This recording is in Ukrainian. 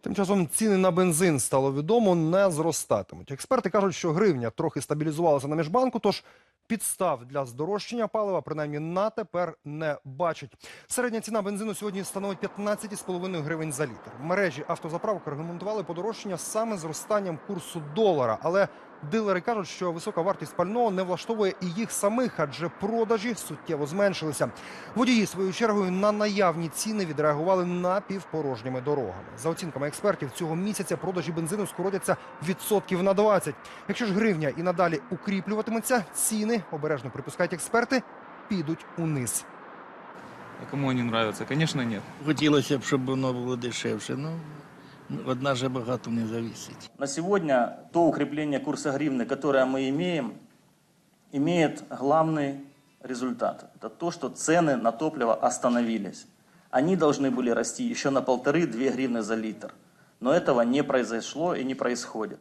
Тим часом ціни на бензин стало відомо не зростатимуть. Експерти кажуть, що гривня трохи стабілізувалася на міжбанку, тож підстав для здорожчання палива принаймні на тепер не бачать. Середня ціна бензину сьогодні становить 15,5 гривень за літр. Мережі автозаправок аргументували подорожчання саме зростанням курсу долара, але дилери кажуть, що висока вартість пального не влаштовує і їх самих, адже продажі суттєво зменшилися. Водії своєю чергою на наявні ціни відреагували напівпорожніми дорогами. За оцінками експертів, цього місяця продажі бензину скоротяться відсотків на 20. Якщо ж гривня і надалі укріплюватиметься, ціни, обережно припускають експерти, підуть униз. А кому они нравятся? Конечно, нет. Хотілося б, щоб воно було дешевше. Ну, одна же багато не зависить. На сегодня то укрепление курса гривны, которое мы имеем, имеет главный результат. Это то, что цены на топливо остановились. Они должны были расти еще на полторы-две гривны за литр. Но этого не произошло и не происходит.